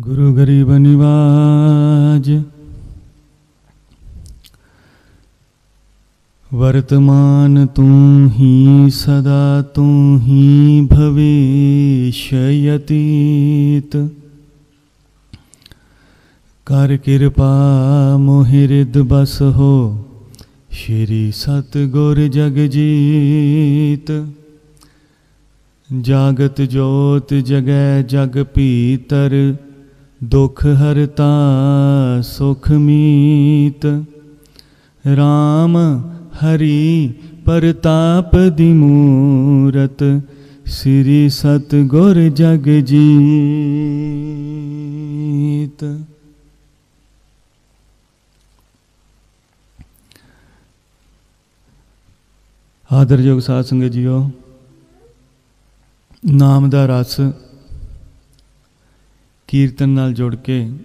ਗੁਰੂ ਗਰੀਬ ਨਿਵਾਜ। ਵਰਤਮਾਨ ਤੂੰ ਹੀ ਸਦਾ, ਤੂੰ ਹੀ ਭਵੇਸ਼ ਯਤੀਤ ਕਰ ਕਿਰਪਾ, ਮੋਹਿਰਦ ਬਸ ਹੋ, ਸ਼੍ਰੀ ਸਤਿਗੁਰ ਜਗਜੀਤ। ਜਾਗਤ ਜੋਤ ਜਗੈ ਜਗ ਭੀਤਰ ਦੁਖ ਹਰਤਾ ਸੁਖ ਮੀਤ। RAM ਹਰੀ ਪ੍ਰਤਾਪ ਦੀ ਮੂਰਤ, ਸ੍ਰੀ ਸਤਿਗੁਰ ਜਗ ਜੀਤ। ਆਦਰਯੋਗ ਸਾਧ ਸੰਗਤ ਜੀਓ, ਨਾਮ ਦਾ ਰਸ ਕੀਰਤਨ ਨਾਲ ਜੁੜ ਕੇ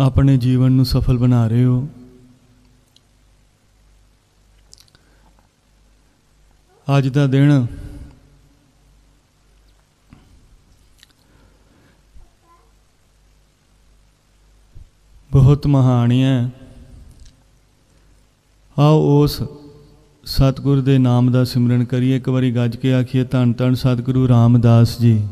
ਆਪਣੇ ਜੀਵਨ ਨੂੰ ਸਫਲ ਬਣਾ ਰਹੇ ਹੋ। ਅੱਜ ਦਾ ਦਿਨ ਬਹੁਤ ਮਹਾਨ ਹੈ। ਆਓ ਉਸ ਸਤਿਗੁਰ ਦੇ ਨਾਮ ਦਾ ਸਿਮਰਨ ਕਰੀਏ। ਇੱਕ ਵਾਰੀ ਗੱਜ ਕੇ ਆਖੀਏ ਧੰਨ ਧੰਨ ਸਤਿਗੁਰੂ ਰਾਮਦਾਸ ਜੀ।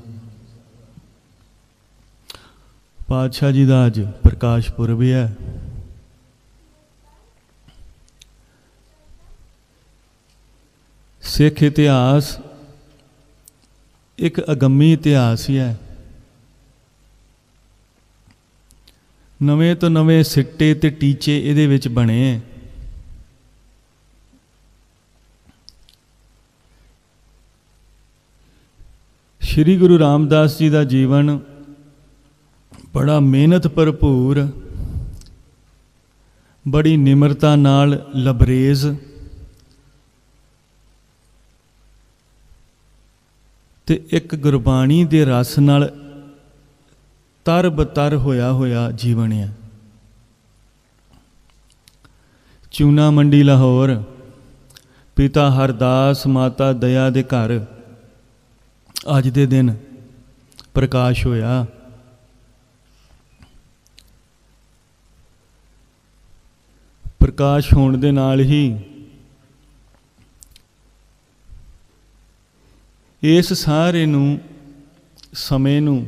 ਪਾਤਸ਼ਾਹ ਜੀ ਦਾ ਅੱਜ ਪ੍ਰਕਾਸ਼ ਪੁਰਬ ਹੈ ਸਿੱਖ ਇਤਿਹਾਸ ਇੱਕ ਅਗੰਮੀ ਇਤਿਹਾਸ ਹੀ ਹੈ। ਨਵੇਂ ਤੋਂ ਨਵੇਂ ਸਿੱਟੇ ਤੇ ਟੀਚੇ ਇਹਦੇ ਵਿੱਚ ਬਣੇ ਹੈ। ਸ਼੍ਰੀ ਗੁਰੂ ਰਾਮਦਾਸ ਜੀ ਦਾ ਜੀਵਨ ਬੜਾ ਮਿਹਨਤ ਭਰਪੂਰ, ਬੜੀ ਨਿਮਰਤਾ ਨਾਲ ਲਬਰੇਜ਼, ਤੇ ਇੱਕ ਗੁਰਬਾਣੀ ਦੇ ਰਸ ਨਾਲ ਤਰ ਬਤਰ ਹੋਇਆ ਹੋਇਆ ਜੀਵਨ ਹੈ ਚੂਨਾ ਮੰਡੀ ਲਾਹੌਰ, ਪਿਤਾ ਹਰਦਾਸ ਮਾਤਾ ਦਇਆ ਦੇ ਘਰ, ਅੱਜ ਦੇ ਦਿਨ ਪ੍ਰਕਾਸ਼ ਹੋਇਆ। ਪ੍ਰਕਾਸ਼ ਹੋਣ ਦੇ ਨਾਲ ਹੀ ਇਸ ਸਾਰੇ ਨੂੰ, ਸਮੇਂ ਨੂੰ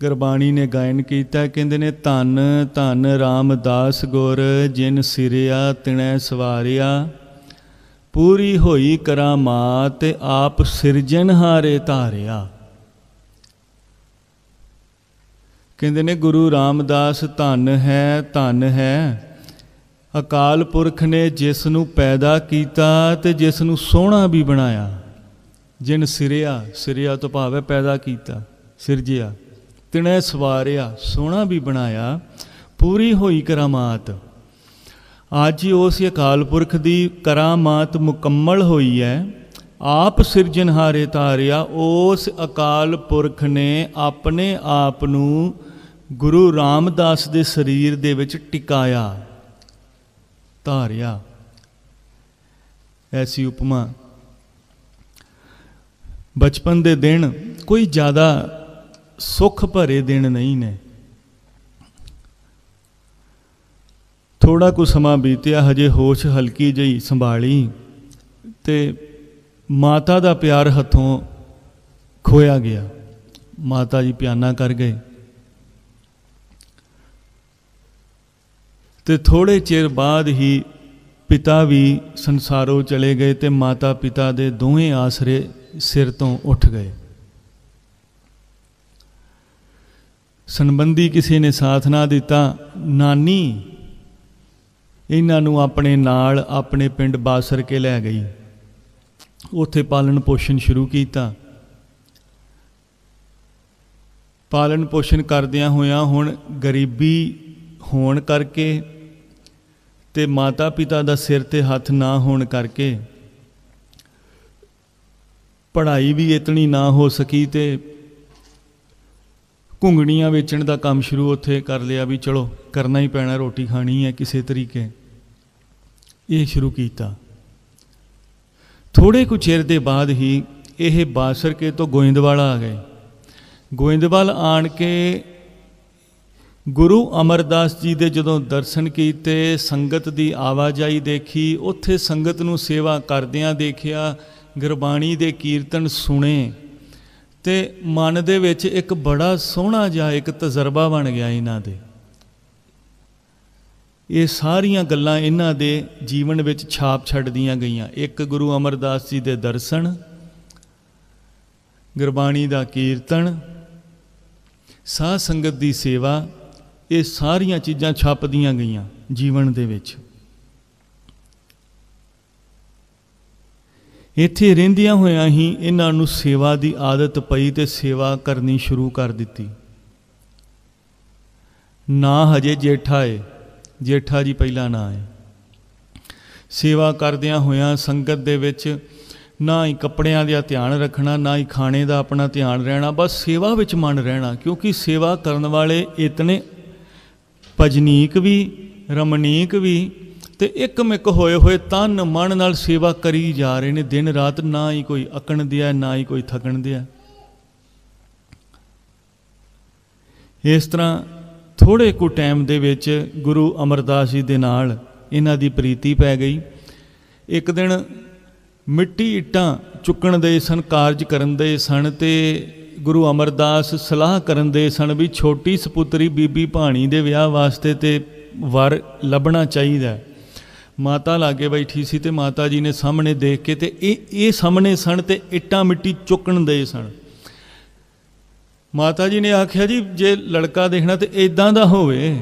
ਗੁਰਬਾਣੀ ਨੇ ਗਾਇਨ ਕੀਤਾ। ਕਹਿੰਦੇ ਨੇ, ਧੰਨ ਧੰਨ ਰਾਮਦਾਸ ਗੁਰ, ਜਿਨ ਸਿਰਿਆ ਤਿਣੈ ਸਵਾਰਿਆ। ਪੂਰੀ ਹੋਈ ਕਰਾਮਾਤ ਤੇ ਆਪ ਸਿਰਜਣਹਾਰੇ ਧਾਰਿਆ। ਕਹਿੰਦੇ ਨੇ, ਗੁਰੂ ਰਾਮਦਾਸ, ਧੰਨ ਹੈ ਧੰਨ ਹੈ। ਅਕਾਲ ਪੁਰਖ ਨੇ ਜਿਸ ਨੂੰ ਪੈਦਾ ਕੀਤਾ ਤੇ ਜਿਸ ਨੂੰ ਸੋਹਣਾ ਵੀ ਬਣਾਇਆ। ਜਿਨ ਸਿਰਿਆ ਸਿਰਿਆ ਤੋਂ ਭਾਵ ਹੈ ਪੈਦਾ ਕੀਤਾ, ਸਿਰਜਿਆ, ਤਿਣੈ ਸਵਾਰਿਆ, ਸੋਹਣਾ ਵੀ ਬਣਾਇਆ, ਪੂਰੀ ਹੋਈ ਕਰਾਮਾਤ। ਅੱਜ ਹੀ ਉਸ ਅਕਾਲ ਪੁਰਖ ਦੀ ਕਰਾਮਾਤ ਮੁਕੰਮਲ ਹੋਈ ਹੈ। ਆਪ ਸਿਰਜਣਹਾਰੇ ਤਾਰਿਆ ਉਸ ਅਕਾਲ ਪੁਰਖ ਨੇ ਆਪਣੇ ਆਪ ਨੂੰ ਗੁਰੂ ਰਾਮਦਾਸ ਦੇ ਸਰੀਰ ਦੇ ਵਿੱਚ ਟਿਕਾਇਆ। ਧਾਰਿਆ। ਐਸੀ ਉਪਮਾ। ਬਚਪਨ ਦੇ ਦਿਨ ਕੋਈ ਜ਼ਿਆਦਾ ਸੁੱਖ ਭਰੇ ਦਿਨ ਨਹੀਂ ਨੇ। ਥੋੜਾ ਕੁ ਸਮਾਂ ਬੀਤਿਆ, ਹਜੇ ਹੋਸ਼ ਹਲਕੀ ਜਈ ਸੰਭਾਲੀ ਤੇ ਮਾਤਾ ਦਾ ਪਿਆਰ ਹੱਥੋਂ ਖੋਇਆ ਗਿਆ। ਮਾਤਾ ਜੀ ਪਿਆਨਾ ਕਰ ਗਏ। ਤੇ ਥੋੜੇ ਚਿਰ ਬਾਅਦ ਹੀ ਪਿਤਾ ਵੀ ਸੰਸਾਰੋਂ ਚਲੇ ਗਏ ਤੇ ਮਾਤਾ ਪਿਤਾ ਦੇ ਦੋਵੇਂ ਆਸਰੇ ਸਿਰ ਤੋਂ ਉੱਠ ਗਏ। ਸੰਬੰਧੀ ਕਿਸੇ ਨੇ ਸਾਥ ਨਾ ਦਿੱਤਾ, ਨਾਨੀ, ਇਹਨਾਂ ਨੂੰ ਆਪਣੇ ਨਾਲ ਆਪਣੇ ਪਿੰਡ ਬਾਸਰ ਕੇ ਲੈ ਗਈ। ਉੱਥੇ ਪਾਲਣ ਪੋਸ਼ਣ ਸ਼ੁਰੂ ਕੀਤਾ। ਪਾਲਣ ਪੋਸ਼ਣ ਕਰਦਿਆਂ ਹੋਇਆਂ ਹੁਣ ਗਰੀਬੀ ਹੋਣ ਕਰਕੇ ਤੇ ਮਾਤਾ ਪਿਤਾ ਦਾ ਸਿਰ ਤੇ ਹੱਥ ਨਾ ਹੋਣ ਕਰਕੇ ਪੜ੍ਹਾਈ ਵੀ ਇਤਨੀ ਨਾ ਹੋ ਸਕੀ ਤੇ ਘੁੰਗਣੀਆਂ ਵੇਚਣ ਦਾ ਕੰਮ ਸ਼ੁਰੂ ਉੱਥੇ ਕਰ ਲਿਆ ਵੀ ਚਲੋ ਕਰਨਾ ਹੀ ਪੈਣਾ, ਰੋਟੀ ਖਾਣੀ ਹੈ ਕਿਸੇ ਤਰੀਕੇ। ਇਹ ਸ਼ੁਰੂ ਕੀਤਾ। ਥੋੜੇ ਕੁ ਚਿਰ ਦੇ ਬਾਅਦ ਹੀ ਇਹ ਬਾਸਰਕੇ ਤੋਂ ਗੋਇੰਦਵਾਲਾ ਆ ਗਏ। ਗੋਇੰਦਵਾਲ ਆਣ ਕੇ ਗੁਰੂ ਅਮਰਦਾਸ ਜੀ ਦੇ ਜਦੋਂ ਦਰਸ਼ਨ ਕੀਤੇ, ਸੰਗਤ ਦੀ ਆਵਾਜਾਈ ਦੇਖੀ, ਉੱਥੇ ਸੰਗਤ ਨੂੰ ਸੇਵਾ ਕਰਦਿਆਂ ਦੇਖਿਆ, ਗੁਰਬਾਣੀ ਦੇ ਕੀਰਤਨ ਸੁਣੇ ਤੇ ਮਨ ਦੇ ਵਿੱਚ ਇੱਕ ਬੜਾ ਸੋਹਣਾ ਜਿਹਾ ਇੱਕ ਤਜਰਬਾ ਬਣ ਗਿਆ ਇਹਨਾਂ ਦੇ। ਇਹ ਸਾਰੀਆਂ ਗੱਲਾਂ ਇਹਨਾਂ ਦੇ ਜੀਵਨ ਵਿੱਚ ਛਾਪ ਛੱਡਦੀਆਂ ਗਈਆਂ। ਇੱਕ ਗੁਰੂ ਅਮਰਦਾਸ ਜੀ ਦੇ ਦਰਸ਼ਨ, ਗੁਰਬਾਣੀ ਦਾ ਕੀਰਤਨ, ਸਾਧ ਸੰਗਤ ਦੀ ਸੇਵਾ ਇਹ ਸਾਰੀਆਂ ਚੀਜ਼ਾਂ ਛਾਪਦੀਆਂ ਗਈਆਂ ਜੀਵਨ ਦੇ ਵਿੱਚ। ਇੱਥੇ ਰਹਿੰਦਿਆਂ ਹੋਇਆਂ ਹੀ ਇਹਨਾਂ ਨੂੰ ਸੇਵਾ ਦੀ ਆਦਤ ਪਈ ਤੇ ਸੇਵਾ ਕਰਨੀ ਸ਼ੁਰੂ ਕਰ ਦਿੱਤੀ। ਨਾ ਹਜੇ ਜੇਠਾ ਏ, ਜੇਠਾ ਜੀ ਪਹਿਲਾਂ ਨਾ ਹੈ ਸੇਵਾ ਕਰਦਿਆਂ ਹੋਇਆਂ ਸੰਗਤ ਦੇ ਵਿੱਚ ਨਾ ਹੀ ਕੱਪੜਿਆਂ ਦਾ ਧਿਆਨ ਰੱਖਣਾ, ਨਾ ਹੀ ਖਾਣੇ ਦਾ ਆਪਣਾ ਧਿਆਨ ਰਹਿਣਾ, ਬਸ ਸੇਵਾ ਵਿੱਚ ਮਨ ਰਹਿਣਾ, ਕਿਉਂਕਿ ਸੇਵਾ ਕਰਨ ਵਾਲੇ ਇਤਨੇ ਭਜਨੀਕ ਵੀ ਰਮਣੀਕ ਵੀ, ਤੇ ਇੱਕਮਿਕ ਹੋਏ ਹੋਏ ਤਨ ਮਨ ਨਾਲ ਸੇਵਾ ਕਰੀ ਜਾ ਰਹੇ ਨੇ। ਦਿਨ ਰਾਤ ਨਾ ਹੀ ਕੋਈ ਅਕਣ ਦਿਆ, ਨਾ ਹੀ ਕੋਈ ਥਕਣ ਦਿਆ। ਇਸ ਤਰ੍ਹਾਂ ਥੋੜੇ ਕੁ ਟਾਈਮ ਦੇ ਵਿੱਚ ਗੁਰੂ ਅਮਰਦਾਸ ਜੀ ਦੇ ਨਾਲ ਇਹਨਾਂ ਦੀ ਪ੍ਰੀਤੀ ਪੈ ਗਈ। ਇੱਕ ਦਿਨ ਮਿੱਟੀ ਇੱਟਾਂ ਚੁੱਕਣ ਦੇ ਸਨ, ਕਾਰਜ ਕਰਨ ਦੇ ਸਨ ਤੇ ਗੁਰੂ ਅਮਰਦਾਸ ਸਲਾਹ ਕਰਨ ਦੇ ਸਨ ਵੀ ਛੋਟੀ ਸਪੁੱਤਰੀ ਬੀਬੀ ਭਾਣੀ ਦੇ ਵਿਆਹ ਵਾਸਤੇ ਤੇ ਵਰ ਲੱਭਣਾ ਚਾਹੀਦਾ ਮਾਤਾ ਲਾਗੇ ਬੈਠੀ ਸੀ ਤੇ ਮਾਤਾ ਜੀ ਨੇ ਸਾਹਮਣੇ ਦੇਖ ਕੇ ਤੇ ਇਹ ਇਹ ਸਾਹਮਣੇ ਸਨ ਤੇ ਇੱਟਾਂ ਮਿੱਟੀ ਚੁੱਕਣ ਦੇ ਸਨ। ਮਾਤਾ ਜੀ ਨੇ ਆਖਿਆ, ਜੀ, ਜੇ ਲੜਕਾ ਦੇਖਣਾ ਤੇ ਇਦਾਂ ਦਾ ਹੋਵੇ।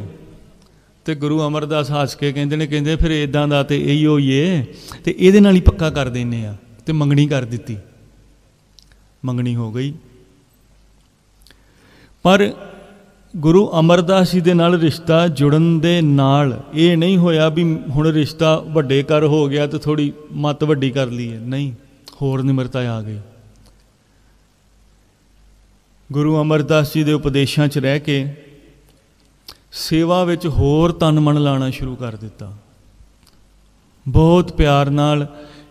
ਤੇ ਗੁਰੂ ਅਮਰਦਾਸ ਹੱਸ ਕੇ ਕਹਿੰਦੇ ਨੇ, ਕਹਿੰਦੇ, ਫਿਰ ਇਦਾਂ ਦਾ ਤੇ ਇਹੀ ਹੀ ਤੇ ਇਹਦੇ ਨਾਲ ਹੀ ਪੱਕਾ ਕਰ ਦਿੰਨੇ ਆ। ਤੇ ਮੰਗਣੀ ਕਰ ਦਿੱਤੀ। ਮੰਗਣੀ ਹੋ ਗਈ। ਪਰ ਗੁਰੂ ਅਮਰਦਾਸ ਜੀ ਦੇ ਨਾਲ ਰਿਸ਼ਤਾ ਜੁੜਨ ਦੇ ਨਾਲ ਇਹ ਨਹੀਂ ਹੋਇਆ ਵੀ ਹੁਣ ਰਿਸ਼ਤਾ ਵੱਡੇ ਕਰ ਹੋ ਗਿਆ ਤੇ ਥੋੜੀ ਮਤ ਵੱਡੀ ਕਰ ਲਈ ਹੈ। ਨਹੀਂ, ਹੋਰ ਨਿਮਰਤਾ ਆ ਗਈ। ਗੁਰੂ ਅਮਰਦਾਸ ਜੀ ਦੇ ਉਪਦੇਸ਼ਾਂ 'ਚ ਰਹਿ ਕੇ ਸੇਵਾ ਵਿੱਚ ਹੋਰ ਤਨ ਮਨ ਲਾਣਾ ਸ਼ੁਰੂ ਕਰ ਦਿੱਤਾ। ਬਹੁਤ ਪਿਆਰ ਨਾਲ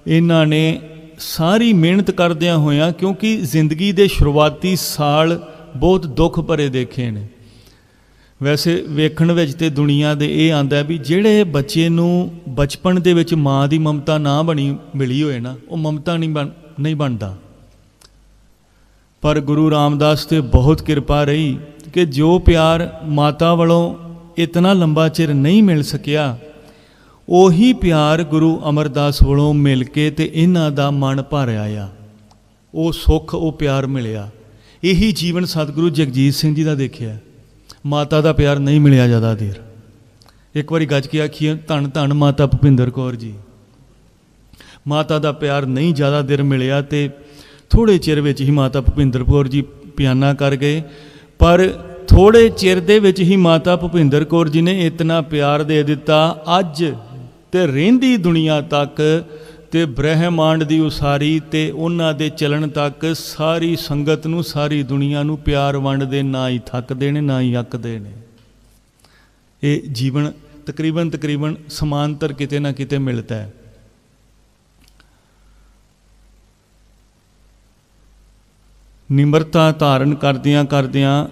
ਇਹਨਾਂ ਨੇ ਸਾਰੀ ਮਿਹਨਤ ਕਰਦਿਆਂ ਹੋਇਆਂ ਕਿਉਂਕਿ ਜ਼ਿੰਦਗੀ ਦੇ ਸ਼ੁਰੂਆਤੀ ਸਾਲ ਬਹੁਤ ਦੁੱਖ ਭਰੇ ਦੇਖੇ ਨੇ। ਵੈਸੇ ਵੇਖਣ ਵਿੱਚ ਤੇ ਦੁਨੀਆ ਦੇ ਇਹ ਆਂਦਾ ਵੀ ਜਿਹੜੇ ਬੱਚੇ ਨੂੰ ਬਚਪਨ ਦੇ ਵਿੱਚ ਮਾਂ ਦੀ ਮਮਤਾ ਨਾ ਬਣੀ, ਮਿਲੀ ਹੋਏ ਨਾ, ਉਹ ਮਮਤਾ ਨਹੀਂ ਬਣ, ਨਹੀਂ ਬਣਦਾ। ਪਰ ਗੁਰੂ ਰਾਮਦਾਸ ਤੇ ਬਹੁਤ ਕਿਰਪਾ ਰਹੀ ਕਿ ਜੋ ਪਿਆਰ ਮਾਤਾ ਵੱਲੋਂ ਇਤਨਾ ਲੰਬਾ ਚਿਰ ਨਹੀਂ ਮਿਲ ਸਕਿਆ, ਉਹੀ ਪਿਆਰ ਗੁਰੂ ਅਮਰਦਾਸ ਵੱਲੋਂ ਮਿਲ ਕੇ ਤੇ ਇਹਨਾਂ ਦਾ ਮਨ ਭਰਿਆ ਆ ਉਹ ਸੁੱਖ, ਉਹ ਪਿਆਰ ਮਿਲਿਆ। ਇਹੀ ਜੀਵਨ ਸਤਿਗੁਰੂ ਜਗਜੀਤ ਸਿੰਘ ਜੀ ਦਾ ਦੇਖਿਆ। ਮਾਤਾ ਦਾ ਪਿਆਰ ਨਹੀਂ ਮਿਲਿਆ ਜ਼ਿਆਦਾ ਦੇਰ। ਇੱਕ ਵਾਰੀ ਗੱਜ ਕੇ ਆਖੀਏ, ਧੰਨ ਧੰਨ ਮਾਤਾ ਭੁਪਿੰਦਰ ਕੌਰ ਜੀ। ਮਾਤਾ ਦਾ ਪਿਆਰ ਨਹੀਂ ਜ਼ਿਆਦਾ ਦੇਰ ਮਿਲਿਆ ਤੇ ਥੋੜੇ ਚਿਰ ਵਿੱਚ ਹੀ ਮਾਤਾ ਭੁਪਿੰਦਰ ਕੌਰ ਜੀ ਪਿਆਨਾ ਕਰ ਗਏ। ਪਰ ਥੋੜੇ ਚਿਰ ਦੇ ਵਿੱਚ ਹੀ ਮਾਤਾ ਭੁਪਿੰਦਰ ਕੌਰ ਜੀ ਨੇ ਇਤਨਾ ਪਿਆਰ ਦੇ ਦਿੱਤਾ, ਅੱਜ ਤੇ ਰਹਿੰਦੀ ਦੁਨੀਆ ਤੱਕ ਤੇ ਬ੍ਰਹਿਮੰਡ ਦੀ ਉਸਾਰੀ ਤੇ ਉਹਨਾਂ ਦੇ ਚੱਲਣ ਤੱਕ ਸਾਰੀ ਸੰਗਤ ਨੂੰ, ਸਾਰੀ ਦੁਨੀਆ ਨੂੰ ਪਿਆਰ ਵੰਡਦੇ, ਨਾ ਹੀ ਥੱਕਦੇ ਨੇ, ਨਾ ਹੀ ਅੱਕਦੇ ਨੇ। ਇਹ ਜੀਵਨ ਤਕਰੀਬਨ ਤਕਰੀਬਨ ਸਮਾਂਤਰ ਕਿਤੇ ਨਾ ਕਿਤੇ ਮਿਲਦਾ ਹੈ। ਨਿਮਰਤਾ ਧਾਰਨ ਕਰਦਿਆਂ ਕਰਦਿਆਂ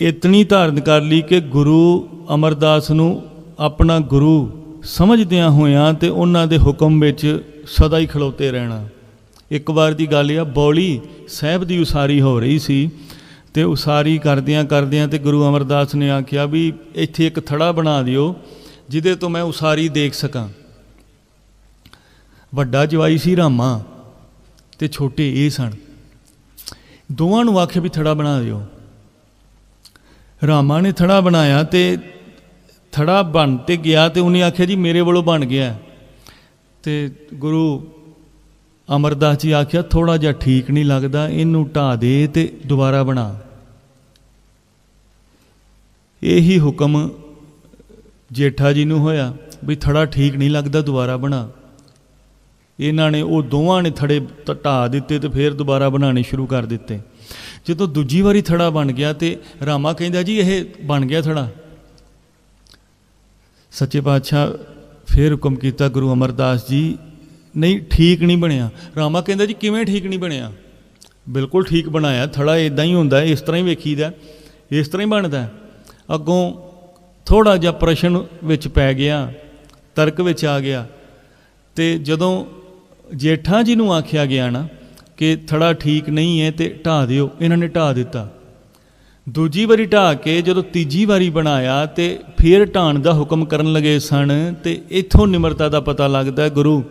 ਇਤਨੀ ਧਾਰਨ ਕਰ ਲਈ ਕਿ ਗੁਰੂ ਅਮਰਦਾਸ ਨੂੰ ਆਪਣਾ ਗੁਰੂ ਸਮਝਦਿਆਂ ਹੋਇਆਂ ਤੇ ਉਹਨਾਂ ਦੇ ਹੁਕਮ ਵਿੱਚ ਸਦਾ ਹੀ ਖਲੋਤੇ ਰਹਿਣਾ। ਇੱਕ ਵਾਰ ਦੀ ਗੱਲ ਆ, ਬੌਲੀ ਸਾਹਿਬ ਦੀ ਉਸਾਰੀ ਹੋ ਰਹੀ ਸੀ ਤੇ ਉਸਾਰੀ ਕਰਦਿਆਂ ਕਰਦਿਆਂ ਤੇ ਗੁਰੂ ਅਮਰਦਾਸ ਨੇ ਆਖਿਆ ਵੀ ਇੱਥੇ ਇੱਕ ਥੜਾ ਬਣਾ ਦਿਓ ਜਿਹਦੇ ਤੋਂ ਮੈਂ ਉਸਾਰੀ ਦੇਖ ਸਕਾਂ। ਵੱਡਾ ਜਵਾਈ ਸੀ ਰਾਮਾ ਤੇ ਛੋਟੇ ਇਹ ਸਨ। ਦੋਵਾਂ ਨੂੰ ਆਖਿਆ ਵੀ ਥੜਾ ਬਣਾ ਦਿਓ। ਰਾਮਾ ਨੇ ਥੜਾ ਬਣਾਇਆ ਤੇ ਥੜਾ ਬਣ ਤੇ ਗਿਆ ਤੇ ਉਹਨੇ ਆਖਿਆ ਜੀ ਮੇਰੇ ਵੱਲੋਂ ਬਣ ਗਿਆ। ਤੇ ਗੁਰੂ ਅਮਰਦਾਸ ਜੀ ਆਖਿਆ ਥੋੜਾ ਜਿਹਾ ਠੀਕ ਨਹੀਂ ਲੱਗਦਾ, ਇਹਨੂੰ ਢਾ ਦੇ ਤੇ ਦੁਬਾਰਾ ਬਣਾ। ਇਹੀ ਹੁਕਮ ਜੇਠਾ ਜੀ ਨੂੰ ਹੋਇਆ ਵੀ ਥੜਾ ਠੀਕ ਨਹੀਂ ਲੱਗਦਾ, ਦੁਬਾਰਾ ਬਣਾ। ਇਹਨਾਂ ਨੇ, ਉਹ ਦੋਵਾਂ ਨੇ ਥੜੇ ਤ- ਢਾ ਦਿੱਤੇ ਤੇ ਫਿਰ ਦੁਬਾਰਾ ਬਣਾਉਣੇ ਸ਼ੁਰੂ ਕਰ ਦਿੱਤੇ। ਜਦੋਂ ਦੂਜੀ ਵਾਰੀ ਥੜਾ ਬਣ ਗਿਆ ਤੇ ਰਾਮਾ ਕਹਿੰਦਾ, ਜੀ, ਇਹ ਬਣ ਗਿਆ ਥੜਾ। ਸੱਚੇ ਪਾਤਸ਼ਾਹ ਫਿਰ ਹੁਕਮ ਕੀਤਾ ਗੁਰੂ ਅਮਰਦਾਸ ਜੀ, ਨਹੀਂ, ਠੀਕ ਨਹੀਂ ਬਣਿਆ। ਰਾਮਾ ਕਹਿੰਦਾ ਜੀ, ਕਿਵੇਂ ਠੀਕ ਨਹੀਂ ਬਣਿਆ? ਬਿਲਕੁਲ ਠੀਕ ਬਣਾਇਆ, ਥੜਾ ਇਦਾਂ ਹੀ ਹੁੰਦਾ, ਇਸ ਤਰ੍ਹਾਂ ਹੀ ਵੇਖੀਦਾ, ਇਸ ਤਰ੍ਹਾਂ ਹੀ ਬਣਦਾ। ਅੱਗੋਂ ਥੋੜਾ ਜਿਹਾ ਪ੍ਰਸ਼ਨ ਵਿੱਚ ਪੈ ਗਿਆ, ਤਰਕ ਵਿੱਚ ਆ ਗਿਆ, ਤੇ ਜਦੋਂ ਜੇਠਾ ਜੀ ਨੂੰ ਆਖਿਆ ਗਿਆ ਨਾ ਕਿ ਥੜਾ ਠੀਕ ਨਹੀਂ ਹੈ ਤੇ ਢਾ ਦਿਓ, ਇਹਨਾਂ ਨੇ ਢਾ ਦਿੱਤਾ। ਦੂਜੀ ਵਾਰੀ ਢਾ ਕੇ ਜਦੋਂ ਤੀਜੀ ਵਾਰੀ ਬਣਾਇਆ ਤੇ ਫਿਰ ਢਾਣ ਦਾ ਹੁਕਮ ਕਰਨ ਲਗੇ ਸਨ ਤੇ ਇਥੋਂ ਨਿਮਰਤਾ ਦਾ ਪਤਾ ਲੱਗਦਾ ਗੁਰੂ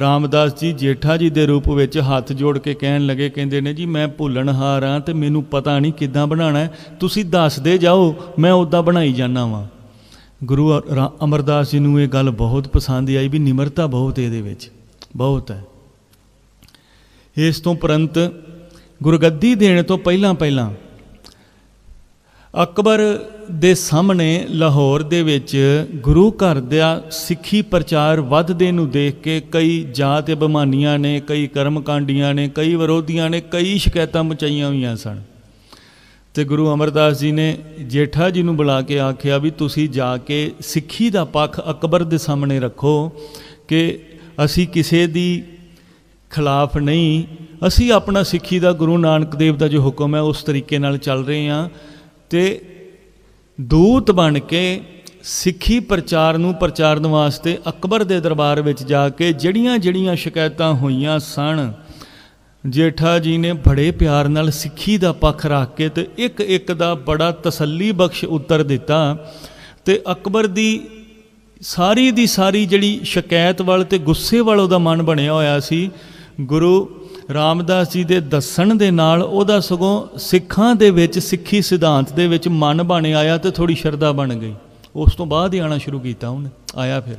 ਰਾਮਦਾਸ ਜੀ ਜੇਠਾ ਜੀ ਦੇ ਰੂਪ ਵਿੱਚ ਹੱਥ ਜੋੜ ਕੇ ਕਹਿਣ ਲਗੇ, ਕਹਿੰਦੇ ਨੇ, ਜੀ, ਮੈਂ ਭੁੱਲਣਹਾਰ ਹਾਂ ਤੇ ਮੈਨੂੰ ਪਤਾ ਨਹੀਂ ਕਿੱਦਾਂ ਬਣਾਉਣਾ ਹੈ। ਤੁਸੀਂ ਦੱਸਦੇ ਜਾਓ, ਮੈਂ ਉਦਾਂ ਬਣਾਈ ਜਾਣਾ ਵਾਂ। ਗੁਰੂ ਅ- ਰਾ- ਅਮਰਦਾਸ ਜੀ ਨੂੰ ਇਹ ਗੱਲ ਬਹੁਤ ਪਸੰਦ ਆਈ ਵੀ ਨਿਮਰਤਾ ਬਹੁਤ ਇਹਦੇ ਵਿੱਚ, ਬਹੁਤ ਹੈ। ਇਸ ਤੋਂ ਪ੍ਰੰਤ ਗੁਰਗੱਦੀ ਦੇਣ ਤੋਂ ਪਹਿਲਾਂ ਪਹਿਲਾਂ ਅਕਬਰ ਦੇ ਸਾਹਮਣੇ ਲਾਹੌਰ ਦੇ ਵਿੱਚ ਗੁਰੂ ਘਰ ਦਾ ਸਿੱਖੀ ਪ੍ਰਚਾਰ ਵੱਧਦੇ ਨੂੰ ਦੇਖ ਕੇ ਕਈ ਜਾਤ ਅਭਿਮਾਨੀਆਂ ਨੇ, ਕਈ ਕਰਮਕਾਂਡੀਆਂ ਨੇ, ਕਈ ਵਿਰੋਧੀਆਂ ਨੇ, ਕਈ ਸ਼ਿਕਾਇਤਾਂ ਮਚਾਈਆਂ ਹੋਈਆਂ ਸਨ। ਤੇ ਗੁਰੂ ਅਮਰਦਾਸ ਜੀ ਨੇ ਜੇਠਾ ਜੀ ਨੂੰ ਬੁਲਾ ਕੇ ਆਖਿਆ ਵੀ ਤੁਸੀਂ ਜਾ ਕੇ ਸਿੱਖੀ ਦਾ ਪੱਖ ਅਕਬਰ ਦੇ ਸਾਹਮਣੇ ਰੱਖੋ ਕਿ ਅਸੀਂ ਕਿਸੇ ਦੀ ਖਿਲਾਫ ਨਹੀਂ, ਅਸੀਂ ਆਪਣਾ ਸਿੱਖੀ ਦਾ ਗੁਰੂ ਨਾਨਕ ਦੇਵ ਦਾ ਜੋ ਹੁਕਮ ਹੈ ਉਸ ਤਰੀਕੇ ਨਾਲ ਚੱਲ ਰਹੇ ਹਾਂ। ਤੇ ਦੂਤ ਬਣ ਕੇ ਸਿੱਖੀ ਪ੍ਰਚਾਰ ਨੂੰ ਪ੍ਰਚਾਰਨ ਵਾਸਤੇ ਅਕਬਰ ਦੇ ਦਰਬਾਰ ਵਿੱਚ ਜਾ ਕੇ ਜਿਹੜੀਆਂ ਜਿਹੜੀਆਂ ਸ਼ਿਕਾਇਤਾਂ ਹੋਈਆਂ ਸਨ, ਜੇਠਾ ਜੀ ਨੇ ਬੜੇ ਪਿਆਰ ਨਾਲ ਸਿੱਖੀ ਦਾ ਪੱਖ ਰੱਖ ਕੇ ਤੇ ਇੱਕ ਇੱਕ ਦਾ ਬੜਾ ਤਸੱਲੀ ਬਖਸ਼ ਉੱਤਰ ਦਿੱਤਾ ਤੇ ਅਕਬਰ ਦੀ ਸਾਰੀ ਦੀ ਸਾਰੀ ਜਿਹੜੀ ਸ਼ਿਕਾਇਤ ਵੱਲ ਤੇ ਗੁੱਸੇ ਵੱਲ ਉਹਦਾ ਮਨ ਬਣਿਆ ਹੋਇਆ ਸੀ, ਗੁਰੂ ਰਾਮਦਾਸ ਜੀ ਦੇ ਦੱਸਣ ਦੇ ਨਾਲ ਉਹਦਾ ਸਗੋਂ ਸਿੱਖਾਂ ਦੇ ਵਿੱਚ, ਸਿੱਖੀ ਸਿਧਾਂਤ ਦੇ ਵਿੱਚ ਮਨ ਬਣ ਆਇਆ ਤੇ ਥੋੜੀ ਸ਼ਰਧਾ ਬਣ ਗਈ। ਉਸ ਤੋਂ ਬਾਅਦ ਹੀ ਆਣਾ ਸ਼ੁਰੂ ਕੀਤਾ ਉਹਨੇ, ਆਇਆ ਫਿਰ।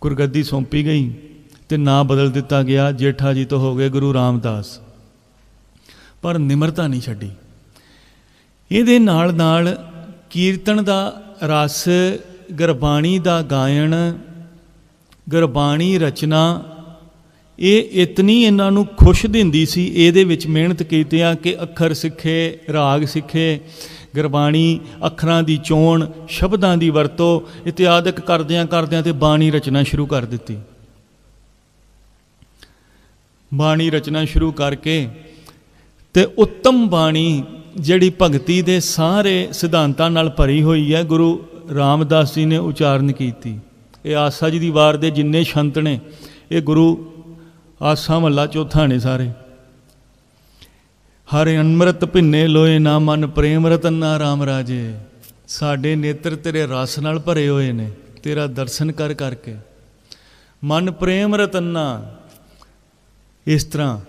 ਗੁਰਗੱਦੀ ਸੌਂਪੀ ਗਈ ਤੇ ਨਾਂ ਬਦਲ ਦਿੱਤਾ ਗਿਆ, ਜੇਠਾ ਜੀ ਤੋਂ ਹੋ ਗਏ ਗੁਰੂ ਰਾਮਦਾਸ। ਪਰ ਨਿਮਰਤਾ ਨਹੀਂ ਛੱਡੀ। ਇਹਦੇ ਨਾਲ ਨਾਲ ਕੀਰਤਨ ਦਾ ਰਸ, ਗੁਰਬਾਣੀ ਦਾ ਗਾਇਣ ਗੁਰਬਾਣੀ ਰਚਨਾ ਇਹ ਇਤਨੀ ਇਹਨਾਂ ਨੂੰ ਖੁਸ਼ ਦਿੰਦੀ ਸੀ, ਇਹਦੇ ਵਿੱਚ ਮਿਹਨਤ ਕੀਤਿਆਂ ਕਿ ਅੱਖਰ ਸਿੱਖੇ, ਰਾਗ ਸਿੱਖੇ, ਗੁਰਬਾਣੀ, ਅੱਖਰਾਂ ਦੀ ਚੋਣ, ਸ਼ਬਦਾਂ ਦੀ ਵਰਤੋਂ ਇਤਿਆਦਿਕ ਕਰਦਿਆਂ ਕਰਦਿਆਂ ਤੇ ਬਾਣੀ ਰਚਨਾ ਸ਼ੁਰੂ ਕਰ ਦਿੱਤੀ। ਬਾਣੀ ਰਚਨਾ ਸ਼ੁਰੂ ਕਰਕੇ ਤੇ ਉੱਤਮ ਬਾਣੀ ਜਿਹੜੀ ਭਗਤੀ ਦੇ ਸਾਰੇ ਸਿਧਾਂਤਾਂ ਨਾਲ ਭਰੀ ਹੋਈ ਹੈ, ਗੁਰੂ ਰਾਮਦਾਸ ਜੀ ਨੇ ਉਚਾਰਨ ਕੀਤੀ। ਇਹ ਆਸਾ ਜੀ ਦੀ ਵਾਰ ਦੇ ਜਿੰਨੇ ਸ਼ੰਤ ਨੇ, ਇਹ ਗੁਰੂ ਆਸਾ ਮਹੱਲਾ ਚੌਥਾ ਨੇ ਸਾਰੇ। ਹਰਿ ਅੰਮ੍ਰਿਤ ਭਿੰਨੇ ਲੋਏ, ਨਾ ਮਨ ਪ੍ਰੇਮ ਰਤਨਾ ਰਾਮ ਰਾਜੇ। ਸਾਡੇ ਨੇਤਰ ਤੇਰੇ ਰਸ ਨਾਲ ਭਰੇ ਹੋਏ ਨੇ, ਤੇਰਾ ਦਰਸ਼ਨ ਕਰ ਕਰਕੇ। ਮਨ ਪ੍ਰੇਮ ਰਤਨਾ ਇਸ ਤਰ੍ਹਾਂ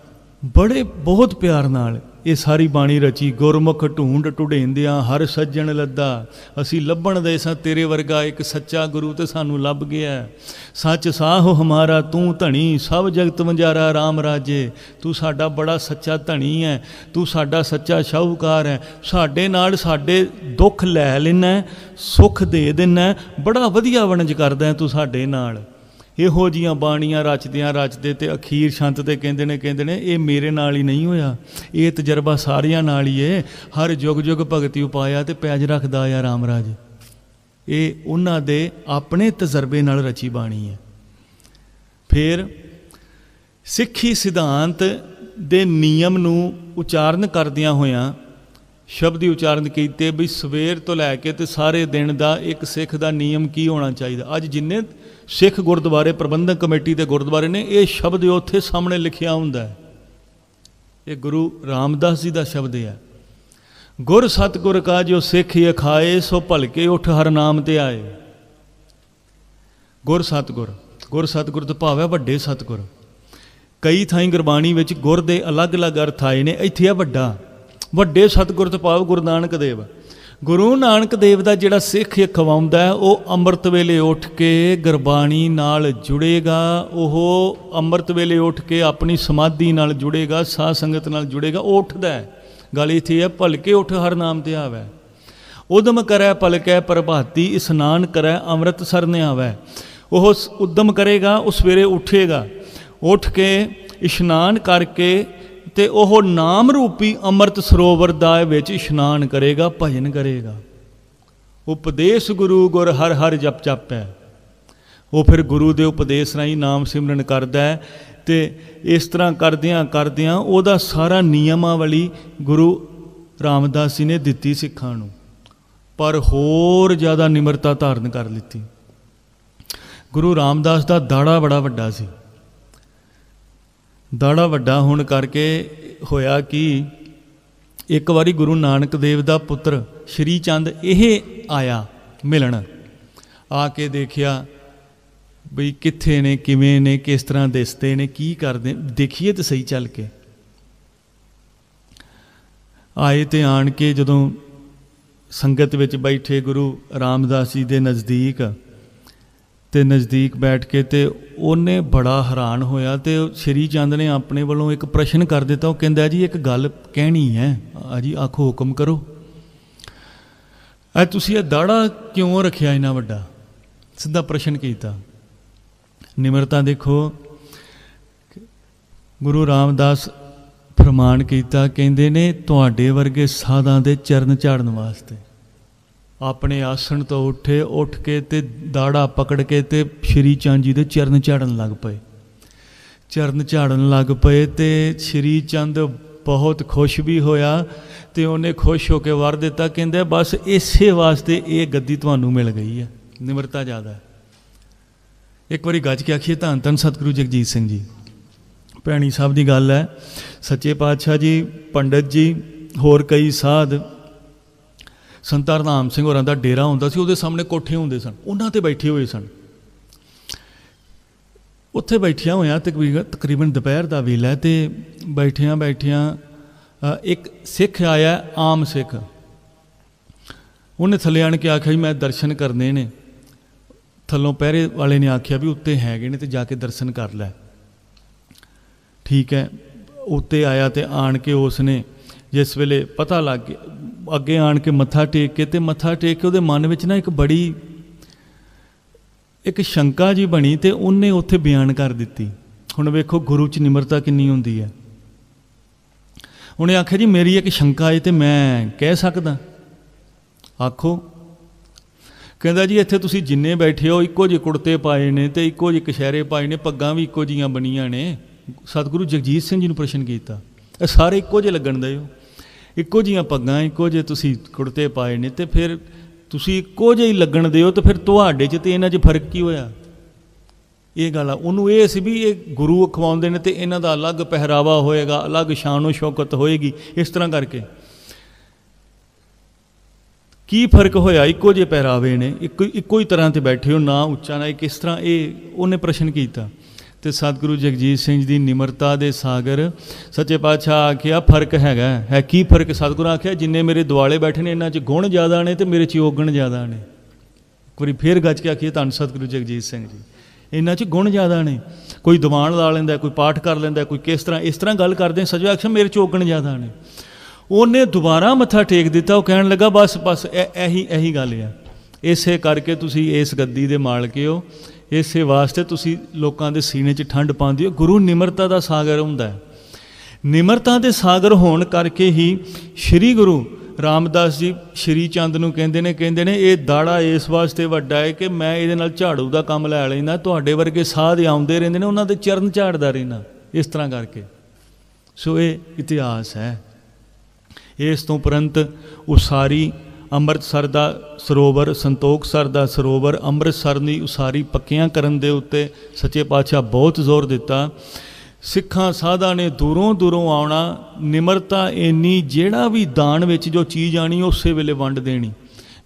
ਬੜੇ ਬਹੁਤ ਪਿਆਰ ਨਾਲ ਇਹ ਸਾਰੀ ਬਾਣੀ ਰਚੀ, ਗੁਰਮੁਖ ਢੂੰਡ ਢੁੜੇਂਦਿਆਂ ਹਰ ਸੱਜਣ ਲੱਦਾ। ਅਸੀਂ ਲੱਭਣ ਦੇ ਸਾਂ ਤੇਰੇ ਵਰਗਾ ਇੱਕ ਸੱਚਾ ਗੁਰੂ ਤੇ ਸਾਨੂੰ ਲੱਭ ਗਿਆ। ਸੱਚ ਸਾਹੁ ਹਮਾਰਾ, ਤੂੰ ਧਣੀ, ਸਭ ਜਗਤ ਵੰਜਾਰਾ RAM ਰਾਜੇ। ਤੂੰ ਸਾਡਾ ਬੜਾ ਸੱਚਾ ਧਣੀ ਹੈ ਤੂੰ ਸਾਡਾ ਸੱਚਾ ਸ਼ਾਹੂਕਾਰ ਹੈ ਸਾਡੇ ਨਾਲ ਸਾਡੇ ਦੁੱਖ ਲੈ ਲੈਣਾ, ਸੁੱਖ ਦੇ ਦੇਣਾ, ਬੜਾ ਵਧੀਆ ਵਣਜ ਕਰਦਾ ਤੂੰ ਸਾਡੇ ਨਾਲ। ਇਹੋ ਜੀਆਂ ਬਾਣੀਆਂ ਰਚਦਿਆਂ ਰਚਦੇ ਤੇ ਅਖੀਰ ਸ਼ੰਤ ਤੇ ਕਹਿੰਦੇ ਨੇ ਕਹਿੰਦੇ ਨੇ, ਇਹ ਮੇਰੇ ਨਾਲ ਹੀ ਨਹੀਂ ਹੋਇਆ। ਇਹ ਤਜਰਬਾ ਸਾਰਿਆਂ ਨਾਲ ਹੀ ਏ। ਹਰ ਜੁਗ ਜੁਗ ਭਗਤੀ ਉਪਾਇਆ ਤੇ ਪੈਜ ਰੱਖਦਾ ਆ ਰਾਮ ਰਾਜ। ਇਹ ਉਹਨਾਂ ਦੇ ਆਪਣੇ ਤਜਰਬੇ ਨਾਲ ਰਚੀ ਬਾਣੀ ਹੈ ਫਿਰ ਸਿੱਖੀ ਸਿਧਾਂਤ ਦੇ ਨਿਯਮ ਨੂੰ ਉਚਾਰਨ ਕਰਦਿਆਂ ਹੋਇਆਂ ਸ਼ਬਦ ਸ਼ਬਦੀ ਉਚਾਰਨ ਕੀਤੇ ਵੀ ਸਵੇਰ ਤੋਂ ਲੈ ਕੇ ਤੇ ਸਾਰੇ ਦਿਨ ਦਾ ਇੱਕ ਸਿੱਖ ਦਾ ਨਿਯਮ ਕੀ ਹੋਣਾ ਚਾਹੀਦਾ? ਅੱਜ ਜਿੰਨੇ ਸਿੱਖ ਗੁਰਦੁਆਰੇ ਪ੍ਰਬੰਧਕ ਕਮੇਟੀ ਦੇ ਗੁਰਦੁਆਰੇ ਨੇ ਇਹ ਸ਼ਬਦ ਉੱਥੇ ਸਾਹਮਣੇ ਲਿਖਿਆ ਹੁੰਦਾ ਹੈ। ਇਹ ਗੁਰੂ ਰਾਮਦਾਸ ਜੀ ਦਾ ਸ਼ਬਦ ਹੈ। ਗੁਰ ਸਤਗੁਰ ਕਾ ਜੋ ਸਿੱਖ ਅਖਾਏ ਸੋ ਭਲਕੇ ਉਠ ਹਰ ਨਾਮ ਤੇ ਆਏ। ਗੁਰ ਸਤਗੁਰ ਗੁਰ ਸਤਗੁਰ ਤੋਂ ਭਾਵ ਹੈ ਵੱਡੇ ਸਤਗੁਰ। ਕਈ ਥਾਈਂ ਗੁਰਬਾਣੀ ਵਿੱਚ ਗੁਰ ਦੇ ਅਲੱਗ-ਅਲੱਗ ਅਰਥ ਆਏ ਨੇ, ਇੱਥੇ ਆ ਵੱਡਾ। ਵੱਡੇ ਸਤਿਗੁਰ ਤੋਂ ਭਾਵ ਗੁਰੂ ਨਾਨਕ ਦੇਵ। ਗੁਰੂ ਨਾਨਕ ਦੇਵ ਦਾ ਜਿਹੜਾ ਸਿੱਖ ਖਵਾਉਂਦਾ ਉਹ ਅੰਮ੍ਰਿਤ ਵੇਲੇ ਉੱਠ ਕੇ ਗੁਰਬਾਣੀ ਨਾਲ ਜੁੜੇਗਾ, ਉਹ ਅੰਮ੍ਰਿਤ ਵੇਲੇ ਉੱਠ ਕੇ ਆਪਣੀ ਸਮਾਧੀ ਨਾਲ ਜੁੜੇਗਾ, ਸਾਧ ਸੰਗਤ ਨਾਲ ਜੁੜੇਗਾ, ਉਹ ਉੱਠਦਾ ਹੈ। ਗੱਲ ਇੱਥੇ ਹੈ, ਭਲਕੇ ਉੱਠ ਹਰ ਨਾਮ ਤੇ ਆਵੈ। ਉਦਮ ਕਰੈ ਪਲਕੈ ਪ੍ਰਭਾਤੀ ਇਸਨਾਨ ਕਰੈ ਅੰਮ੍ਰਿਤ ਸਰਨੇ ਆਵੈ ਉਹ ਸ- ਉਦਮ ਕਰੇਗਾ, ਉਹ ਸਵੇਰੇ ਉੱਠੇਗਾ। ਉੱਠ ਕੇ ਇਸ਼ਨਾਨ ਕਰਕੇ ਤੇ ਉਹ ਨਾਮ ਰੂਪੀ ਅੰਮ੍ਰਿਤ ਸਰੋਵਰ ਦਾ ਵਿੱਚ ਇਸ਼ਨਾਨ ਕਰੇਗਾ, ਭਜਨ ਕਰੇਗਾ। ਉਪਦੇਸ਼ ਗੁਰੂ ਗੁਰ ਹਰ ਹਰ ਜਪ ਜਪੈ ਉਹ ਫਿਰ ਗੁਰੂ ਦੇ ਉਪਦੇਸ਼ ਰਾਹੀਂ ਨਾਮ ਸਿਮਰਨ ਕਰਦਾ ਹੈ ਤੇ ਇਸ ਤਰ੍ਹਾਂ ਕਰਦਿਆਂ ਕਰਦਿਆਂ ਉਹਦਾ ਸਾਰਾ ਨਿਯਮਾਵਲੀ ਗੁਰੂ ਰਾਮਦਾਸ ਜੀ ਨੇ ਦਿੱਤੀ ਸਿੱਖਾਂ ਨੂੰ। ਪਰ ਹੋਰ ਜ਼ਿਆਦਾ ਨਿਮਰਤਾ ਧਾਰਨ ਕਰ ਲਿੱਤੀ। ਗੁਰੂ ਰਾਮਦਾਸ ਦਾ ਦਾੜਾ ਬੜਾ ਵੱਡਾ ਸੀ। ਦਾੜਾ ਵੱਡਾ ਹੋਣ ਕਰਕੇ ਹੋਇਆ ਕਿ ਇੱਕ ਵਾਰੀ ਗੁਰੂ ਨਾਨਕ ਦੇਵ ਦਾ ਪੁੱਤਰ ਸ਼੍ਰੀ ਚੰਦ ਇਹ ਆਇਆ ਮਿਲਣ, ਆ ਕੇ ਦੇਖਿਆ ਬਈ ਕਿੱਥੇ ਨੇ, ਕਿਵੇਂ ਨੇ, ਕਿਸ ਤਰ੍ਹਾਂ ਦਿਸਦੇ ਨੇ, ਕੀ ਕਰਦੇ, ਦੇਖੀਏ ਤੇ ਸਹੀ ਚੱਲ ਕੇ। ਆਏ ਤੇ ਆਣ ਕੇ ਜਦੋਂ ਸੰਗਤ ਵਿੱਚ ਬੈਠੇ ਗੁਰੂ ਰਾਮਦਾਸ ਜੀ ਦੇ ਨਜ਼ਦੀਕ ਤੇ ਨਜ਼ਦੀਕ ਬੈਠ ਕੇ ਤੇ ਉਹਨੇ ਬੜਾ ਹੈਰਾਨ ਹੋਇਆ ਤੇ ਸ਼੍ਰੀ ਚੰਦ ਨੇ ਆਪਣੇ ਵੱਲੋਂ ਇੱਕ ਪ੍ਰਸ਼ਨ ਕਰ ਦਿੱਤਾ। ਉਹ ਕਹਿੰਦਾ, ਜੀ, ਇੱਕ ਗੱਲ ਕਹਿਣੀ ਹੈ। ਆ ਜੀ, ਆਖੋ, ਹੁਕਮ ਕਰੋ। ਐ ਤੁਸੀਂ ਇਹ ਦਾੜਾ ਕਿਉਂ ਰੱਖਿਆ ਇੰਨਾ ਵੱਡਾ? ਸਿੱਧਾ ਪ੍ਰਸ਼ਨ ਕੀਤਾ। ਨਿਮਰਤਾ ਦੇਖੋ, ਗੁਰੂ ਰਾਮਦਾਸ ਫਰਮਾਨ ਕੀਤਾ, ਕਹਿੰਦੇ ਨੇ, ਤੁਹਾਡੇ ਵਰਗੇ ਸਾਧਾਂ ਦੇ ਚਰਨ ਝਾੜਨ ਵਾਸਤੇ। ਆਪਣੇ ਆਸਣ ਤੋਂ ਉੱਠੇ, ਉੱਠ ਕੇ ਤੇ ਦਾੜਾ ਪਕੜ ਕੇ ਤੇ ਸ਼੍ਰੀ ਚੰਦ ਜੀ ਦੇ ਚਰਨ ਝਾੜਨ ਲੱਗ ਪਏ। ਚਰਨ ਝਾੜਨ ਲੱਗ ਪਏ ਤੇ ਸ਼੍ਰੀ ਚੰਦ ਬਹੁਤ ਖੁਸ਼ ਵੀ ਹੋਇਆ ਤੇ ਉਹਨੇ ਖੁਸ਼ ਹੋ ਕੇ ਵਰ ਦਿੱਤਾ, ਕਹਿੰਦੇ, ਬਸ ਇਸੇ ਵਾਸਤੇ ਇਹ ਗੱਦੀ ਤੁਹਾਨੂੰ ਮਿਲ ਗਈ ਹੈ। ਨਿਮਰਤਾ ਜ਼ਿਆਦਾ ਹੈ। ਇੱਕ ਵਾਰੀ ਗੱਜ ਕੇ ਆਖੀਏ, ਧੰਨ ਧੰਨ ਸਤਿਗੁਰੂ ਜਗਜੀਤ ਸਿੰਘ ਜੀ। ਭੈਣੀ ਸਾਹਿਬ ਦੀ ਗੱਲ ਹੈ, ਸੱਚੇ ਪਾਤਸ਼ਾਹ ਜੀ, ਪੰਡਤ ਜੀ, ਹੋਰ ਕਈ ਸਾਧ ਸੰਤ ਹਰਨਾਮ ਸਿੰਘ ਹੋਰਾਂ ਦਾ ਡੇਰਾ ਹੁੰਦਾ ਸੀ, ਉਹਦੇ ਸਾਹਮਣੇ ਕੋਠੇ ਹੁੰਦੇ ਸਨ। ਉਹਨਾਂ ਤੇ ਬੈਠੇ ਹੋਏ ਸਨ। ਉੱਥੇ ਬੈਠਿਆ ਹੋਇਆ ਤਕਰੀਬਨ ਤਕਰੀਬਨ ਦੁਪਹਿਰ ਦਾ ਵੇਲਾ ਹੈ ਤੇ ਬੈਠਿਆਂ ਬੈਠਿਆਂ ਇੱਕ ਸਿੱਖ ਆਇਆ, ਆਮ ਸਿੱਖ। ਉਹਨੇ ਥੱਲੇ ਆਣ ਕੇ ਆਖਿਆ ਜੀ ਮੈਂ ਦਰਸ਼ਨ ਕਰਨੇ ਨੇ। ਥੱਲੋਂ ਪਹਿਰੇ ਵਾਲੇ ਨੇ ਆਖਿਆ ਵੀ ਉੱਤੇ ਹੈਗੇ ਨੇ ਤੇ ਜਾ ਕੇ ਦਰਸ਼ਨ ਕਰ ਲੈ। ਠੀਕ ਹੈ, ਉੱਤੇ ਆਇਆ ਤੇ ਆਣ ਕੇ ਉਸ ਨੇ ਜਿਸ ਵੇਲੇ ਪਤਾ ਲੱਗ ਗਿਆ, ਅੱਗੇ ਆਣ ਕੇ ਮੱਥਾ ਟੇਕ ਕੇ ਤੇ ਮੱਥਾ ਟੇਕ ਕੇ ਉਹਦੇ ਮਨ ਵਿੱਚ ਨਾ ਇੱਕ ਬੜੀ, ਇੱਕ ਸ਼ੰਕਾ ਜੀ ਬਣੀ ਤੇ ਉਹਨੇ ਉੱਥੇ ਬਿਆਨ ਕਰ ਦਿੱਤੀ। ਹੁਣ ਵੇਖੋ ਗੁਰੂ ਚ ਨਿਮਰਤਾ ਕਿੰਨੀ ਹੁੰਦੀ ਹੈ। ਉਹਨੇ ਆਖਿਆ, ਜੀ, ਮੇਰੀ ਇੱਕ ਸ਼ੰਕਾ ਹੈ ਤੇ ਮੈਂ ਕਹਿ ਸਕਦਾ। ਆਖੋ, ਕਹਿੰਦਾ, ਜੀ, ਇੱਥੇ ਤੁਸੀਂ ਜਿੰਨੇ ਬੈਠੇ ਹੋ, ਇੱਕੋ ਜਿਹੇ ਕੁੜਤੇ ਪਾਏ ਨੇ ਤੇ ਇੱਕੋ ਜਿਹੇ ਕਸ਼ਹਿਰੇ ਪਾਏ ਨੇ, ਪੱਗਾਂ ਵੀ ਇੱਕੋ ਜੀਆਂ ਬਣੀਆਂ ਨੇ। ਸਤਿਗੁਰੂ ਜਗਜੀਤ ਸਿੰਘ ਜੀ ਨੂੰ ਪ੍ਰਸ਼ਨ ਕੀਤਾ, ਇਹ ਸਾਰੇ ਇੱਕੋ ਜਿਹੇ ਲੱਗਣ ਦੇ ਹੋ? ਇੱਕੋ ਜੀਆਂ ਪੱਗਾਂ, ਇੱਕੋ ਜਿਹੇ ਤੁਸੀਂ ਕੁੜਤੇ ਪਾਏ ਨੇ ਤੇ ਫਿਰ ਤੁਸੀਂ ਇੱਕੋ ਜਿਹੇ ਹੀ ਲੱਗਣ ਦਿਓ ਹੋ ਤੇ ਫਿਰ ਤੁਹਾਡੇ 'ਚ ਤੇ ਇਹਨਾਂ 'ਚ ਫ਼ਰਕ ਕੀ ਹੋਇਆ? ਇਹ ਗੱਲ ਆ। ਉਹਨੂੰ ਇਹ ਸੀ ਵੀ ਇਹ ਗੁਰੂ ਅਖਵਾਉਂਦੇ ਨੇ ਤੇ ਇਹਨਾਂ ਦਾ ਅਲੱਗ ਪਹਿਰਾਵਾ ਹੋਏਗਾ, ਅਲੱਗ ਸ਼ਾਨੋ ਸ਼ੌਕਤ ਹੋਏਗੀ, ਇਸ ਤਰ੍ਹਾਂ ਕਰਕੇ। ਕੀ ਫ਼ਰਕ ਹੋਇਆ? ਇੱਕੋ ਜਿਹੇ ਪਹਿਰਾਵੇ ਨੇ, ਇੱਕੋ ਇੱਕੋ ਹੀ ਤਰ੍ਹਾਂ ਤੇ ਬੈਠੇ ਹੋ, ਨਾ ਉੱਚਾ ਨਾ ਇਹ ਕਿਸ ਤਰ੍ਹਾਂ ਇਹ ਉਹਨੇ ਪ੍ਰਸ਼ਨ ਕੀਤਾ। ਤੇ ਸਤਿਗੁਰੂ ਜਗਜੀਤ ਸਿੰਘ ਦੀ ਨਿਮਰਤਾ ਦੇ ਸਾਗਰ ਸੱਚੇ ਪਾਤਸ਼ਾਹ ਆਖਿਆ, ਫ਼ਰਕ ਹੈਗਾ ਹੈ। ਕੀ ਫ਼ਰਕ? ਸਤਿਗੁਰੂ ਆਖਿਆ, ਜਿੰਨੇ ਮੇਰੇ ਦੁਆਲੇ ਬੈਠੇ ਨੇ, ਇਹਨਾਂ 'ਚ ਗੁਣ ਜ਼ਿਆਦਾ ਨੇ ਤੇ ਮੇਰੇ 'ਚ ਔਗਣ ਜ਼ਿਆਦਾ ਨੇ। ਇੱਕ ਵਾਰੀ ਫੇਰ ਗੱਜ ਕੇ ਆਖੀਏ, ਧੰਨ ਸਤਿਗੁਰੂ ਜਗਜੀਤ ਸਿੰਘ ਜੀ, ਇਹਨਾਂ 'ਚ ਗੁਣ ਜ਼ਿਆਦਾ ਨੇ। ਕੋਈ ਦੀਵਾਨ ਲਾ ਲੈਂਦਾ, ਕੋਈ ਪਾਠ ਕਰ ਲੈਂਦਾ, ਕੋਈ ਕਿਸ ਤਰ੍ਹਾਂ, ਇਸ ਤਰ੍ਹਾਂ ਗੱਲ ਕਰਦੇ ਸਜਾ ਆਖਿਆ, ਮੇਰੇ 'ਚ ਔਗਣ ਜ਼ਿਆਦਾ ਨੇ। ਉਹਨੇ ਦੁਬਾਰਾ ਮੱਥਾ ਟੇਕ ਦਿੱਤਾ, ਉਹ ਕਹਿਣ ਲੱਗਾ, ਬਸ ਬਸ, ਇਹ- ਇਹੀ ਇਹੀ ਗੱਲ ਆ। ਇਸੇ ਕਰਕੇ ਤੁਸੀਂ ਇਸ ਗੱਦੀ ਦੇ ਮਾਲਕ ਹੋ ਇਸੇ ਵਾਸਤੇ ਤੁਸੀਂ ਲੋਕਾਂ ਦੇ ਸੀਨੇ 'ਚ ਠੰਡ ਪਾਉਂਦੇ ਹੋ। ਗੁਰੂ ਨਿਮਰਤਾ ਦਾ ਸਾਗਰ ਹੁੰਦਾ ਹੈ। ਨਿਮਰਤਾ ਦੇ ਸਾਗਰ ਹੋਣ ਕਰਕੇ ਹੀ ਸ੍ਰੀ ਗੁਰੂ ਰਾਮਦਾਸ ਜੀ ਸ਼੍ਰੀ ਚੰਦ ਨੂੰ ਕਹਿੰਦੇ ਨੇ ਕਹਿੰਦੇ ਨੇ, ਇਹ ਦਾੜਾ ਇਸ ਵਾਸਤੇ ਵੱਡਾ ਹੈ ਕਿ ਮੈਂ ਇਹਦੇ ਨਾਲ ਝਾੜੂ ਦਾ ਕੰਮ ਲੈ ਲੈਂਦਾ। ਤੁਹਾਡੇ ਵਰਗੇ ਸਾਧ ਆਉਂਦੇ ਰਹਿੰਦੇ ਨੇ, ਉਹਨਾਂ ਦੇ ਚਰਨ ਝਾੜਦਾ ਰਹਿਣਾ ਇਸ ਤਰ੍ਹਾਂ ਕਰਕੇ। ਸੋ ਇਹ ਇਤਿਹਾਸ ਹੈ। ਇਸ ਤੋਂ ਉਪਰੰਤ ਉਸਾਰੀ ਅੰਮ੍ਰਿਤਸਰ ਦਾ ਸਰੋਵਰ, ਸੰਤੋਖਸਰ ਦਾ ਸਰੋਵਰ, ਅੰਮ੍ਰਿਤਸਰ ਦੀ ਉਸਾਰੀ ਪੱਕਿਆਂ ਕਰਨ ਦੇ ਉੱਤੇ ਸੱਚੇ ਪਾਤਸ਼ਾਹ ਬਹੁਤ ਜ਼ੋਰ ਦਿੱਤਾ। ਸਿੱਖਾਂ ਸਾਧਾਂ ਨੇ ਦੂਰੋਂ ਦੂਰੋਂ ਆਉਣਾ, ਨਿਮਰਤਾ ਇੰਨੀ, ਜਿਹੜਾ ਵੀ ਦਾਨ ਵਿੱਚ ਜੋ ਚੀਜ਼ ਆਣੀ ਉਸੇ ਵੇਲੇ ਵੰਡ ਦੇਣੀ।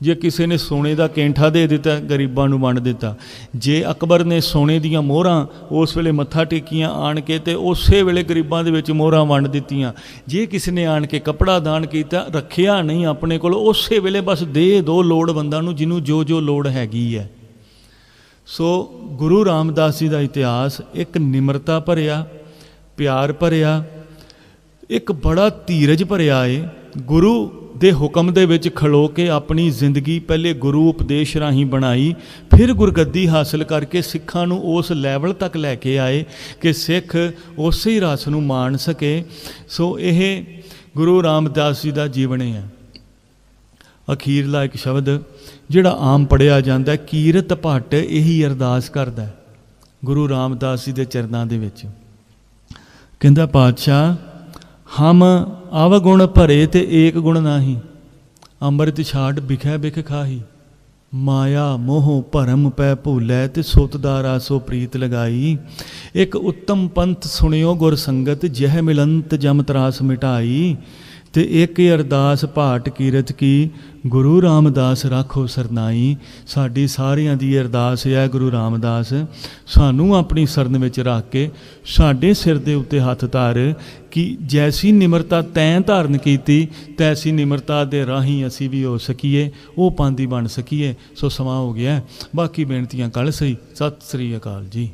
ਜੇ ਕਿਸੇ ਨੇ ਸੋਨੇ ਦਾ ਕੈਂਠਾ ਦੇ ਦਿੱਤਾ, ਗਰੀਬਾਂ ਨੂੰ ਵੰਡ ਦਿੱਤਾ। ਜੇ ਅਕਬਰ ਨੇ ਸੋਨੇ ਦੀਆਂ ਮੋਹਰਾਂ ਉਸ ਵੇਲੇ ਮੱਥਾ ਟੇਕੀਆਂ ਆਣ ਕੇ ਤੇ ਉਸੇ ਵੇਲੇ ਗਰੀਬਾਂ ਦੇ ਵਿੱਚ ਮੋਹਰਾਂ ਵੰਡ ਦਿੱਤੀਆਂ। ਜੇ ਕਿਸੇ ਨੇ ਆਣ ਕੇ ਕਪੜਾ ਦਾਨ ਕੀਤਾ, ਰੱਖਿਆ ਨਹੀਂ ਆਪਣੇ ਕੋਲ, ਉਸੇ ਵੇਲੇ ਬਸ ਦੇ ਦੋ ਲੋੜਵੰਦਾਂ ਨੂੰ, ਜਿਹਨੂੰ ਜੋ ਜੋ ਲੋੜ ਹੈਗੀ ਹੈ। ਸੋ ਗੁਰੂ ਰਾਮਦਾਸ ਜੀ ਦਾ ਇਤਿਹਾਸ ਇੱਕ ਨਿਮਰਤਾ ਭਰਿਆ, ਪਿਆਰ ਭਰਿਆ, ਇੱਕ ਬੜਾ ਧੀਰਜ ਭਰਿਆ ਏ। ਗੁਰੂ ਦੇ ਹੁਕਮ ਦੇ ਵਿੱਚ ਖਲੋ ਕੇ ਆਪਣੀ ਜ਼ਿੰਦਗੀ ਪਹਿਲੇ ਗੁਰੂ ਉਪਦੇਸ਼ ਰਾਹੀਂ ਬਣਾਈ, ਫਿਰ ਗੁਰਗੱਦੀ ਹਾਸਲ ਕਰਕੇ ਸਿੱਖਾਂ ਨੂੰ ਉਸ ਲੈਵਲ ਤੱਕ ਲੈ ਕੇ ਆਏ ਕਿ ਸਿੱਖ ਉਸੇ ਹੀ ਰਸ ਨੂੰ ਮਾਣ ਸਕੇ। ਸੋ ਇਹ ਗੁਰੂ ਰਾਮਦਾਸ ਜੀ ਦਾ ਜੀਵਨ ਹੈ। ਅਖੀਰਲਾ ਇੱਕ ਸ਼ਬਦ, ਜਿਹੜਾ ਆਮ ਪੜਿਆ ਜਾਂਦਾ ਕੀਰਤ ਭੱਟ ਇਹੀ ਅਰਦਾਸ ਕਰਦਾ ਗੁਰੂ ਰਾਮਦਾਸ ਜੀ ਦੇ ਚਰਨਾਂ ਦੇ ਵਿੱਚ। ਕਹਿੰਦਾ, ਪਾਤਸ਼ਾਹ ਹਮ ਅਵਗੁਣ ਭਰੇ ਤੇ ਏਕ ਗੁਣ ਨਾਹੀ, ਅੰਮ੍ਰਿਤ ਛਾੜ ਬਿਖੈ ਬਿਖ ਖਾਹੀ। ਮਾਇਆ ਮੋਹ ਭਰਮ ਪੈ ਭੂਲੈ ਤੇ ਸੁਤ ਦਾ ਰਾਸੋ ਪ੍ਰੀਤ ਲਗਾਈ। ਇੱਕ ਉੱਤਮ ਪੰਥ ਸੁਣਿਓ ਗੁਰ ਸੰਗਤ, ਜਹ ਮਿਲੰਤ ਜਮ ਤਰਾਸ ਮਿਟਾਈ। ਤੇ ਇੱਕ ਅਰਦਾਸ ਭਾਟ ਕੀਰਤ ਕੀ, ਗੁਰੂ ਰਾਮਦਾਸ ਰਾਖੋ ਸਰਨਾਈ। ਸਾਡੀ ਸਾਰਿਆਂ ਦੀ ਅਰਦਾਸ ਹੈ ਗੁਰੂ ਰਾਮਦਾਸ, ਸਾਨੂੰ ਆਪਣੀ ਸਰਨ ਵਿੱਚ ਰੱਖ ਕੇ ਸਾਡੇ ਸਿਰ ਦੇ ਉੱਤੇ ਹੱਥ ਧਾਰ ਕਿ ਜੈਸੀ ਨਿਮਰਤਾ ਤੈਂ ਧਾਰਨ ਕੀਤੀ, ਤੈਸੀ ਨਿਮਰਤਾ ਦੇ ਰਾਹੀਂ ਅਸੀਂ ਵੀ ਹੋ ਸਕੀਏ, ਉਹ ਪਾਂਦੀ ਬਣ ਸਕੀਏ। ਸੋ ਸਮਾਂ ਹੋ ਗਿਆ। ਬਾਕੀ ਬੇਨਤੀਆਂ ਕੱਲ ਸਹੀ ਸਤਿ ਸ੍ਰੀ ਅਕਾਲ ਜੀ।